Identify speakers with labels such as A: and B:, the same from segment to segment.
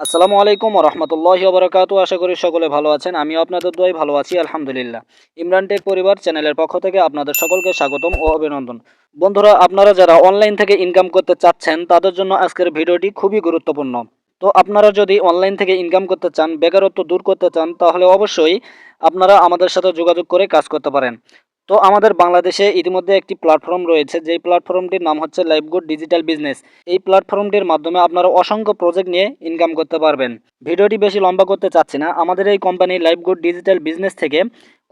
A: আসসালামু আলাইকুম রহমতুল্লাহি বরকাত আশা করি সকলে ভালো আছেন, আমিও আপনাদের দোয়াই ভালো আছি, আলহামদুলিল্লাহ। ইমরান টেক পরিবার চ্যানেলের পক্ষ থেকে আপনাদের সকলকে স্বাগতম ও অভিনন্দন। বন্ধুরা, আপনারা যারা অনলাইন থেকে ইনকাম করতে চাচ্ছেন, তাদের জন্য আজকের ভিডিওটি খুবই গুরুত্বপূর্ণ। তো আপনারা যদি অনলাইন থেকে ইনকাম করতে চান, বেকারত্ব দূর করতে চান, তাহলে অবশ্যই আপনারা আমাদের সাথে যোগাযোগ করে কাজ করতে পারেন। তো আমাদের বাংলাদেশে ইতিমধ্যে একটি প্ল্যাটফর্ম রয়েছে, যেই প্ল্যাটফর্মটির নাম হচ্ছে লাইভগুড ডিজিটাল বিজনেস এই প্ল্যাটফর্মটির মাধ্যমে আপনারা অসংখ্য প্রজেক্ট নিয়ে ইনকাম করতে পারবেন। ভিডিওটি বেশি লম্বা করতে চাচ্ছি না। আমাদের এই কোম্পানি লাইভগুড ডিজিটাল বিজনেস থেকে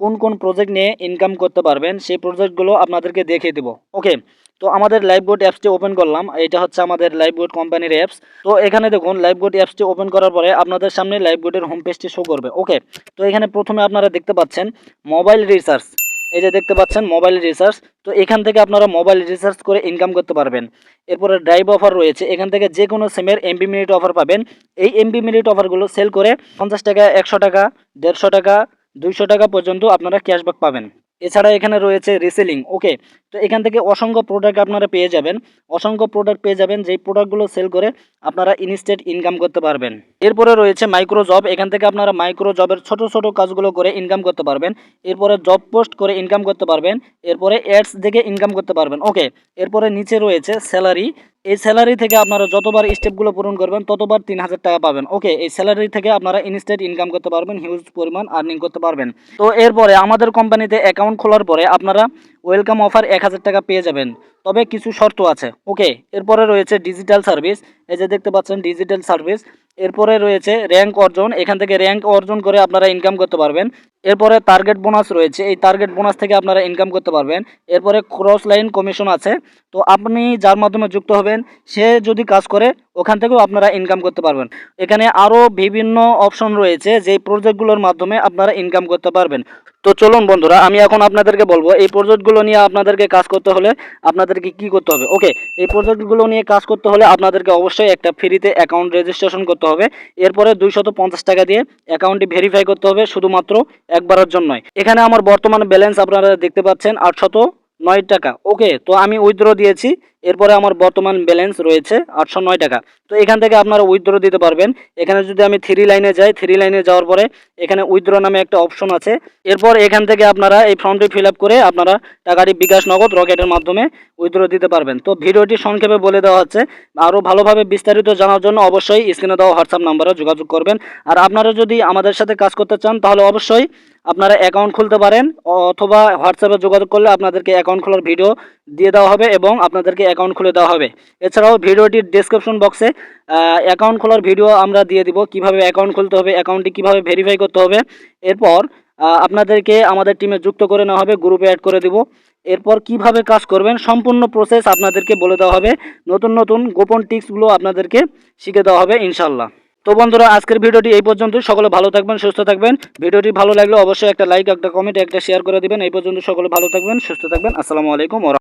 A: কোন কোন প্রজেক্ট নিয়ে ইনকাম করতে পারবেন, সেই প্রজেক্টগুলো আপনাদেরকে দেখিয়ে দেবো। ওকে তো আমাদের লাইভগুড অ্যাপসটি ওপেন করলাম। এটা হচ্ছে আমাদের লাইভগুড কোম্পানির অ্যাপস তো এখানে দেখুন লাইভগুড অ্যাপসটি ওপেন করার পরে আপনাদের সামনে লাইভগুডের হোম পেজটি শো করবে। ওকে তো এখানে প্রথমে আপনারা দেখতে পাচ্ছেন মোবাইল রিসার্চ এই যে দেখতে পাচ্ছেন মোবাইল রিচার্জ তো এখান থেকে আপনারা মোবাইল রিচার্জ করে ইনকাম করতে পারবেন। এরপরে ড্রাইভ অফার রয়েছে, এখান থেকে যে কোনো সিমের এমবি মিনিট অফার পাবেন। এই এমবি মিনিট অফারগুলো সেল করে পঞ্চাশ টাকা, একশো টাকা, দেড়শো টাকা, দুইশো টাকা পর্যন্ত আপনারা ক্যাশব্যাক পাবেন। এছাড়া এখানে রয়েছে রিসেলিং ওকে তো এখান থেকে অসংখ্য প্রোডাক্ট আপনারা পেয়ে যাবেন। অসংখ্য প্রোডাক্ট পেয়ে যাবেন, যেই প্রোডাক্টগুলো সেল করে আপনারা ইনস্টেন্ট ইনকাম করতে পারবেন। এরপরে রয়েছে মাইক্রো জব এখান থেকে আপনারা মাইক্রো জবের ছোট ছোট কাজগুলো করে ইনকাম করতে পারবেন। এরপরে জব পোস্ট করে ইনকাম করতে পারবেন। এরপরে অ্যাডস দেখে ইনকাম করতে পারবেন ওকে এরপরে নিচে রয়েছে স্যালারি এই স্যালারি থেকে আপনারা যতবার স্টেপগুলো পূরণ করবেন, ততবার তিন হাজার টাকা পাবেন। ওকে এই স্যালারি থেকে আপনারা ইনস্টেন্ট ইনকাম করতে পারবেন হিউজ পরিমাণ আর্নিং করতে পারবেন। তো এরপরে আমাদের কোম্পানিতে অ্যাকাউন্ট খোলার পরে আপনারা ওয়েলকাম অফার এক হাজার টাকা পেয়ে যাবেন। তবে কিছু শর্ত আছে। ওকে এরপরে রয়েছে ডিজিটাল সার্ভিস এই যে দেখতে পাচ্ছেন ডিজিটাল সার্ভিস এরপরে রয়েছে র্যাঙ্ক অর্জন। এখান থেকে র্যাঙ্ক অর্জন করে আপনারা ইনকাম করতে পারবেন। এরপরে টার্গেট বোনাস রয়েছে, এই টার্গেট বোনাস থেকে আপনারা ইনকাম করতে পারবেন। এরপরে ক্রস লাইন কমিশন আছে, তো আপনি যার মাধ্যমে যুক্ত হবেন, সে যদি কাজ করে, ওখান থেকেও আপনারা ইনকাম করতে পারবেন। এখানে আরও বিভিন্ন অপশন রয়েছে, যেই প্রজেক্টগুলোর মাধ্যমে আপনারা ইনকাম করতে পারবেন। তো চলুন বন্ধুরা, আমি এখন আপনাদেরকে বলব, এই প্রজেক্টগুলো নিয়ে আপনাদেরকে কাজ করতে হলে আপনাদেরকে কি করতে হবে? ওকে এই প্রজেক্টগুলো নিয়ে কাজ করতে হলে আপনাদেরকে অবশ্যই একটা ফ্রিতে অ্যাকাউন্ট রেজিস্ট্রেশন করতে হবে। এরপরে দুইশত টাকা দিয়ে অ্যাকাউন্টটি ভেরিফাই করতে হবে, শুধুমাত্র একবারের জন্যই। এখানে আমার বর্তমান ব্যালেন্স আপনারা দেখতে পাচ্ছেন আটশত নয় টাকা। ওকে, তো আমি উইথড্র দিয়েছি। এরপরে আমার বর্তমান ব্যালেন্স রয়েছে আটশো নয় টাকা। তো এখান থেকে আপনারা উইথড্র দিতে পারবেন। এখানে যদি আমি থ্রি লাইনে যাই থ্রি লাইনে যাওয়ার পরে এখানে উইথড্র নামে একটা অপশন আছে। এরপর এখান থেকে আপনারা এই ফর্মটি ফিল করে আপনারা টাকাটি বিকাশ নগদ রকেটের মাধ্যমে উইথড্র দিতে পারবেন। তো ভিডিওটি সংক্ষেপে বলে দেওয়া হচ্ছে আরও ভালোভাবে বিস্তারিত জানার জন্য অবশ্যই স্ক্রিনে দেওয়া হোয়াটসঅ্যাপ নাম্বারে যোগাযোগ করবেন। আর আপনারা যদি আমাদের সাথে কাজ করতে চান, তাহলে অবশ্যই আপনারা অ্যাকাউন্ট খুলতে পারেন, অথবা হোয়াটসঅ্যাপে যোগাযোগ করলে আপনাদেরকে অ্যাকাউন্ট খোলার ভিডিও দিয়ে দেওয়া হবে এবং আপনাদেরকে অ্যাকাউন্ট খুলে দেওয়া হবে। এছাড়াও ভিডিওটির ডেসক্রিপশন বক্সে অ্যাকাউন্ট খোলার ভিডিও আমরা দিয়ে দিব, কীভাবে অ্যাকাউন্ট খুলতে হবে অ্যাকাউন্টটি কীভাবে ভেরিফাই করতে হবে। এরপর আপনাদেরকে আমাদের টিমে যুক্ত করে নেওয়া হবে গ্রুপে অ্যাড করে দিব। এরপর কীভাবে কাজ করবেন, সম্পূর্ণ প্রসেস আপনাদেরকে বলে দেওয়া হবে। নতুন নতুন গোপন টিপসগুলো আপনাদেরকে শিখে দেওয়া হবে ইনশাল্লাহ তো বন্ধুরা, আজকের ভিডিওটি এই পর্যন্ত সকলে ভালো থাকবেন, সুস্থ থাকবেন। ভিডিওটি ভালো লাগলে অবশ্যই একটা লাইক একটা কমেন্ট একটা শেয়ার করে দিবেন। এই পর্যন্ত সকলে ভালো থাকবেন, সুস্থ থাকবেন। আসসালামু আলাইকুম